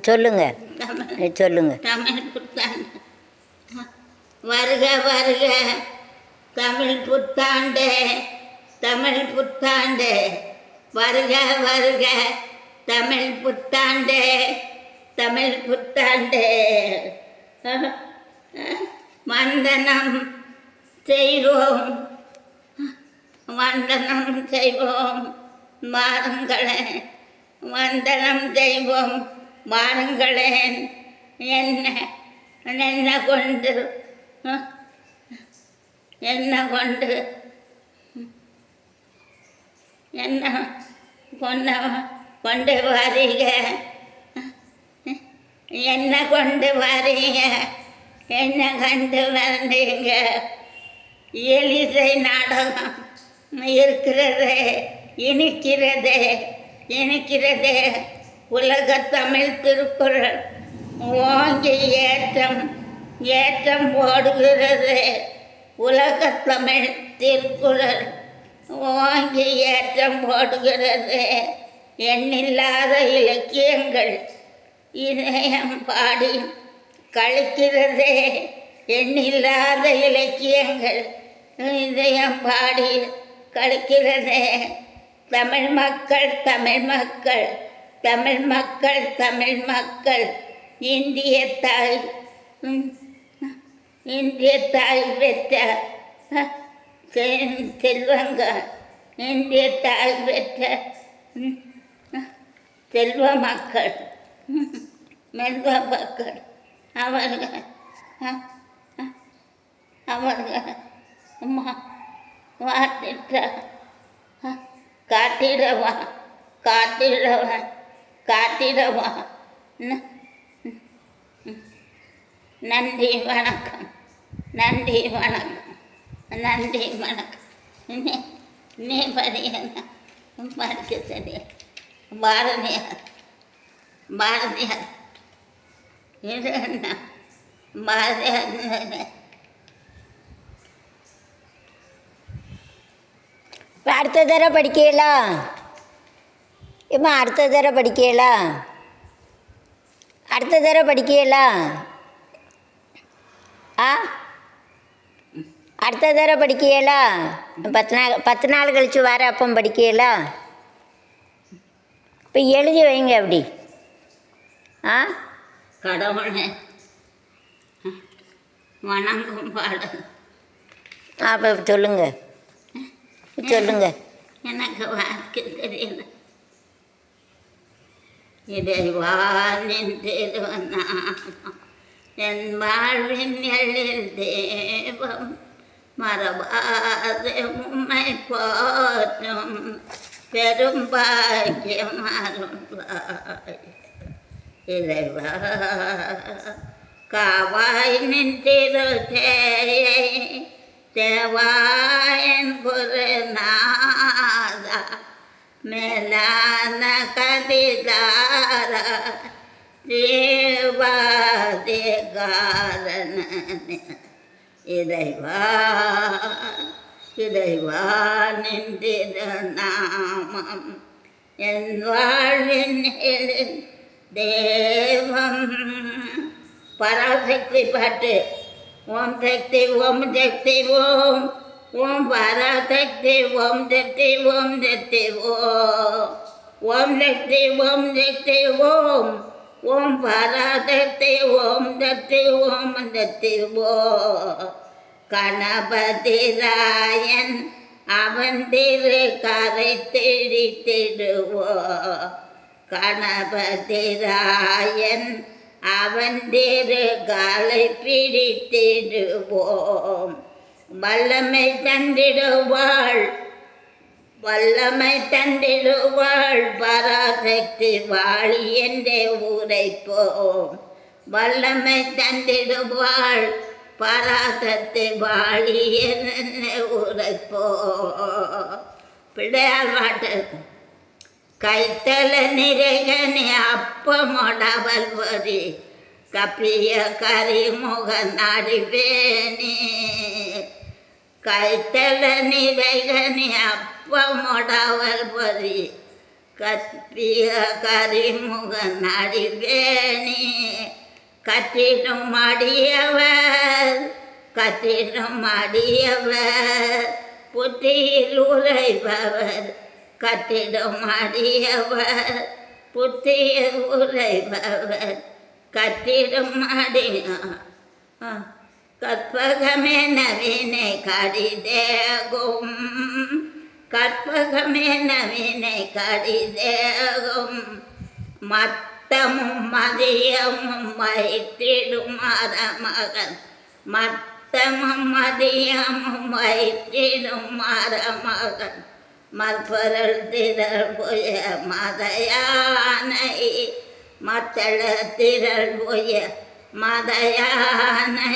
சொல்லுங்க. சொல்லுங்க. தமிழ் புத்தாண்டு. வருக வருக. தமிழ் புத்தாண்டு தமிழ் புத்தாண்டு. வருக வருக. தமிழ் புத்தாண்டு தமிழ் புத்தாண்டு. வந்தனம் செய்வோம். வந்தனம் செய்வோம். வாருங்களேன் வந்தனம் செய்வோம். வாருங்களேன் என்ன என்ன கொண்டு? என்ன கொண்டு? என்ன கொண்ட கொண்டு வாரீங்க? என்ன கொண்டு வாரீங்க? என்ன கண்டு வந்தீங்க? எலிசை நாடகம் இருக்கிறது இனிக்கிறது இனிக்கிறது. உலக தமிழ் திருக்குறள் ஓங்கி ஏற்றம் ஏற்றம் போடுகிறது. உலக தமிழ் திருக்குறள் ஓங்கி ஏற்றம் போடுகிறது. எண்ணில்லாத இலக்கியங்கள் இணையம் பாடி கழிக்கிறது. எண்ணில்லாத இலக்கியங்கள் இதயம் பாடி கழிக்கிறது. தமிழ் மக்கள் தமிழ் மக்கள் தமிழ் மக்கள் தமிழ் மக்கள் இந்திய தாய் இந்திய தாய் பெற்ற செல்வங்க இந்திய தாய் பெற்ற செல்வ மக்கள் மெல்வ மக்கள் அவர்கள் அவர்கள் வாட்டிட்ட காட்டிடவா காட்டிடவன் காத்திடவா? நன்றி வணக்கம். நன்றி வணக்கம். நன்றி வணக்கம். நீ பதியா படியன படிக்க சரி பாரதியார் பாரதியார் இது என்ன? பாரதியார் அடுத்த தடவை படிக்கலாம் இம்மா அடுத்த தடவை படிக்கலா? அடுத்த தடவை படிக்கலா? ஆ? அடுத்த தடவை படிக்கலா? பத்து நாள் பத்து நாள் கழிச்சு வர அப்போ படிக்கலா? இப்போ எழுதி வைங்க அப்படி. ஆ? கடவுளை. வணங்கும் பாடல் அப்போ சொல்லுங்க. சொல்லுங்க. எனக்கு வாக்கு தெரியல. இறைவானின் திருவநாமம் என் வாழ்வின் எழில் தேவம் மறவாத உம்மை போற்றும் பெரும் பாக்கியம் அருள்வாய் இறைவா காவாய் நின்றிரு தேயை தேவாயன் குருநாதா மேலான கதிதார தேவாதிகாரன. இறைவா இறைவா நின்றிர நாமம். என் வாழ்வின் தேவம். பராசக்தி பாட்டு. ஓம் சக்தி ஓம் சக்தி ஓம். ஓம் பராசக்தி ஓம் சக்தி ஓம் சக்தி ஓம். ஓம் சக்தி ஓம் சக்தி ஓம். ஓம் பராசக்தி ஓம் சக்தி ஓம் சக்தி ஓ. கணபதி ராயன் அவன் திரு கரை திடுவோ. கணபதி ராயன் அவன் திரு காலை பிடித்திடுவோம். வல்லமை தந்திடுவாள் வல்லமை தந்திடுவாள் பராசக்தி வாழி என்றே உரைப்போம். வல்லமை தந்திடுவாள் பராசக்தி வாழி என்ன உரைப்போம். பிள்ளையார் பாட்டு கைத்தல நிறைகனி அப்பமொடவல் வரி கப்பிய கரிமுக நாடிவேணி கைத்தல நிறைகனி அப்பமொடவல் வரி கற்பிய கரிமுக நடிவேணி கத்திடும் அடியவர் கத்திடும் அடியவர் புத்தியில் உரைபவர் கத்திடும் அடியவர் புத்தியில் உரைபவர் கற்றிடும் அடிய கற்பகமே நவீனை கடிதேகும். கற்பகமே நவீனை கடிதேகும். மத்தமும் மதியமும் வைத்திடும் மரமகன். மத்தமும் மதியமும் வைத்திடும் மரமகன். மற்பொருள் திரள் புய மதையானை. மத்தள திரள் புய மதையானை.